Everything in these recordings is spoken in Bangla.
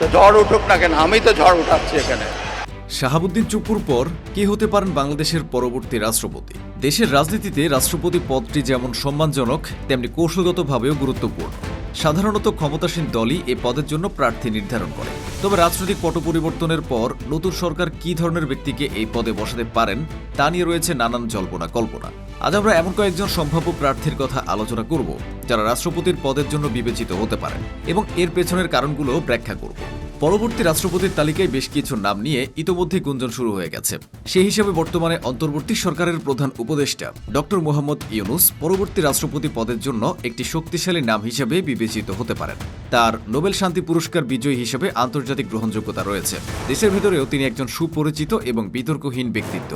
তো ঝড় উঠুক না কেন, আমি তো ঝড় উঠাচ্ছি এখানে। শাহাবুদ্দিন চুপুর পর কে হতে পারেন বাংলাদেশের পরবর্তী রাষ্ট্রপতি? দেশের রাজনীতিতে রাষ্ট্রপতি পদটি যেমন সম্মানজনক, তেমনি কৌশলগতভাবেও গুরুত্বপূর্ণ। সাধারণত ক্ষমতাসীন দলই এ পদের জন্য প্রার্থী নির্ধারণ করে। তবে রাজনৈতিক পট পরিবর্তনের পর নতুন সরকার কী ধরনের ব্যক্তিকে এই পদে বসাতে পারেন, তা নিয়ে রয়েছে নানান জল্পনা কল্পনা আজ আমরা এমন কয়েকজন সম্ভাব্য প্রার্থীর কথা আলোচনা করব, যারা রাষ্ট্রপতির পদের জন্য বিবেচিত হতে পারেন এবং এর পেছনের কারণগুলো ব্যাখ্যা করব। পরবর্তী রাষ্ট্রপতির তালিকায় বেশ কিছু নাম নিয়ে ইতোমধ্যে গুঞ্জন শুরু হয়ে গেছে। সেই হিসাবে বর্তমানে অন্তর্বর্তী সরকারের প্রধান উপদেষ্টা ডক্টর মোহাম্মদ ইউনুস পরবর্তী রাষ্ট্রপতি পদের জন্য একটি শক্তিশালী নাম হিসেবে বিবেচিত হতে পারেন। তার নোবেল শান্তি পুরস্কার বিজয়ী হিসেবে আন্তর্জাতিক গ্রহণযোগ্যতা রয়েছে। দেশের ভেতরেও তিনি একজন সুপরিচিত এবং বিতর্কহীন ব্যক্তিত্ব।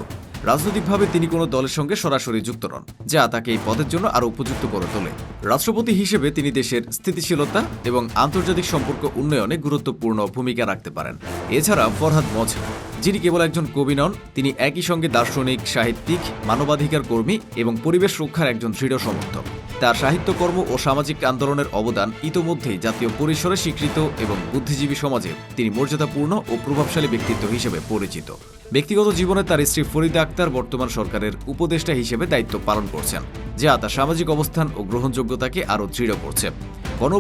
রাজনৈতিকভাবে তিনি কোনো দলের সঙ্গে সরাসরি যুক্ত নন, যা তাকে এই পদের জন্য আরও উপযুক্ত করে তোলে। রাষ্ট্রপতি হিসেবে তিনি দেশের স্থিতিশীলতা এবং আন্তর্জাতিক সম্পর্ক উন্নয়নে গুরুত্বপূর্ণ ভূমিকা রাখতে পারেন। এছাড়া ফরহাদ মজা যিনি কেবল একজন কবি নন, তিনি একই সঙ্গে দার্শনিক, সাহিত্যিক, মানবাধিকার কর্মী এবং পরিবেশ রক্ষার একজন দৃঢ় সমর্থক। তার সাহিত্যকর্ম ও সামাজিক আন্দোলনের অবদান ইতোমধ্যেই জাতীয় পরিসরে স্বীকৃত এবং বুদ্ধিজীবী সমাজে তিনি মর্যাদাপূর্ণ ও প্রভাবশালী ব্যক্তিত্ব হিসেবে পরিচিত। ব্যক্তিগত জীবনে তার স্ত্রী ফরিদা আক্তার বর্তমান সরকারের উপদেষ্টা হিসেবে দায়িত্ব পালন করছেন, যা তার সামাজিক অবস্থান ও গ্রহণযোগ্যতাকে আরও দৃঢ় করছে। গণ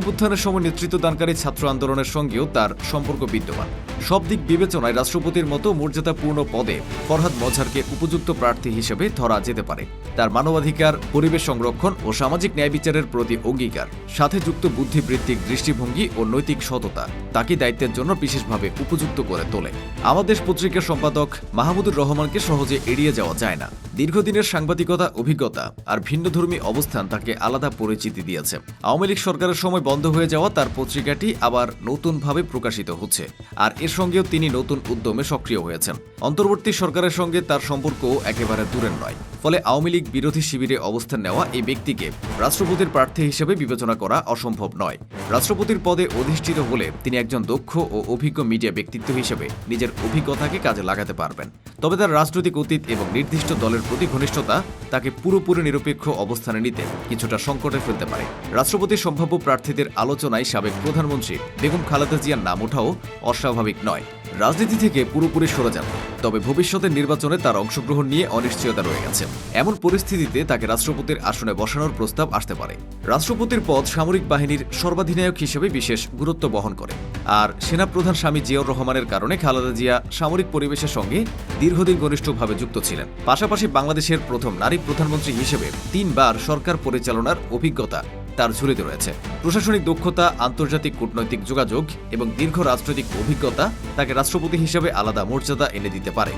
সময় নেতৃত্ব দানকারী ছাত্র আন্দোলনের সঙ্গেও তার সম্পর্ক বিদ্যমান। সব দিক বিবেচনায় রাষ্ট্রপতির মতো মর্যাদাপূর্ণ পদে ফরহাদ মজহারকে উপযুক্ত প্রার্থী হিসেবে ধরা যেতে পারে। তার মানবাধিকার, পরিবেশ সংরক্ষণ ও সামাজিক ন্যায় বিচারের প্রতি অঙ্গীকার, সাথে যুক্ত বুদ্ধিবৃত্তিক দৃষ্টিভঙ্গি ও নৈতিক সততা, তাকে দায়িত্বের জন্য বিশেষভাবে উপযুক্ত করে তোলে। আমাদের পত্রিকার সম্পাদক মাহমুদুর রহমানকে সহজে এড়িয়ে যাওয়া যায় না। দীর্ঘদিনের সাংবাদিকতা, অভিজ্ঞতা আর ভিন্নধর্মী অবস্থান তাকে আলাদা পরিচিতি দিয়েছে। আওয়ামী লীগ সরকারের সময় বন্ধ হয়ে যাওয়া তার পত্রিকাটি আবার নতুনভাবে প্রকাশিত হচ্ছে। আর এর সঙ্গেও তিনি নতুন উদ্যমে সক্রিয় হয়েছেন। অন্তর্বর্তী সরকারের সঙ্গে তার সম্পর্ক একেবারে দূরের নয়। ফলে আওয়ামী লীগ বিরোধী শিবিরে অবস্থান নেওয়া এই ব্যক্তিকে রাষ্ট্রপতির প্রার্থী হিসেবে বিবেচনা করা অসম্ভব নয়। রাষ্ট্রপতির পদে অধিষ্ঠিত হলে তিনি একজন দক্ষ ও অভিজ্ঞ মিডিয়া ব্যক্তিত্ব হিসেবে নিজের অভিজ্ঞতাকে কাজে লাগাতে পারবেন। তবে তার রাজনৈতিক অতীত এবং নির্দিষ্ট দলের প্রতি ঘনিষ্ঠতা তাকে পুরোপুরি নিরপেক্ষ অবস্থানে নিতে কিছুটা সংকটে ফেলতে পারে। রাষ্ট্রপতির সম্ভাব্য প্রার্থীদের আলোচনায় সাবেক প্রধানমন্ত্রী বেগম খালেদা জিয়ার নাম ওঠাও অস্বাভাবিক নয়। রাজনীতি থেকে পুরোপুরি সরে যান। তবে ভবিষ্যতের নির্বাচনে তার অংশগ্রহণ নিয়ে অনিশ্চয়তা রয়ে গেছে। এমন পরিস্থিতিতে তাকে রাষ্ট্রপতির আসনে বসানোর প্রস্তাব আসতে পারে। রাষ্ট্রপতির পদ সামরিক বাহিনীর সর্বাধিনায়ক হিসেবে বিশেষ গুরুত্ব বহন করে। আর সেনাপ্রধান স্বামী জিয়াউর রহমানের কারণে খালেদা জিয়া সামরিক পরিবেশের সঙ্গে দীর্ঘদিন ঘনিষ্ঠভাবে যুক্ত ছিলেন। পাশাপাশি বাংলাদেশের প্রথম নারী প্রধানমন্ত্রী হিসেবে তিনবার সরকার পরিচালনার অভিজ্ঞতা তার ঝুলিতে রয়েছে। প্রশাসনিক দক্ষতা, আন্তর্জাতিক কূটনৈতিক যোগাযোগ এবং দীর্ঘ রাজনৈতিক অভিজ্ঞতা তাকে রাষ্ট্রপতি হিসেবে আলাদা মর্যাদা এনে দিতে পারে।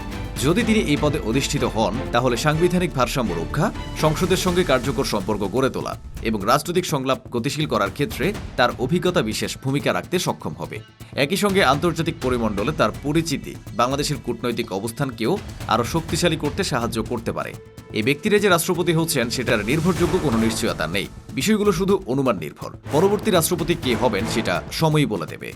যদি তিনি এই পদে অধিষ্ঠিত হন, তাহলে সাংবিধানিক ভারসাম্য রক্ষা, সংসদের সঙ্গে কার্যকর সম্পর্ক গড়ে তোলা এবং রাজনৈতিক সংলাপ গতিশীল করার ক্ষেত্রে তার অভিজ্ঞতা বিশেষ ভূমিকা রাখতে সক্ষম হবে। একই সঙ্গে আন্তর্জাতিক পরিমণ্ডলে তার পরিচিতি বাংলাদেশের কূটনৈতিক অবস্থানকেও আরও শক্তিশালী করতে সাহায্য করতে পারে। এই ব্যক্তিরা যে রাষ্ট্রপতি হচ্ছেন, সেটার নির্ভরযোগ্য কোনো নিশ্চয়তা নেই। বিষয়গুলো শুধু অনুমান নির্ভর। পরবর্তী রাষ্ট্রপতি কে হবেন, সেটা সময়ই বলে দেবে।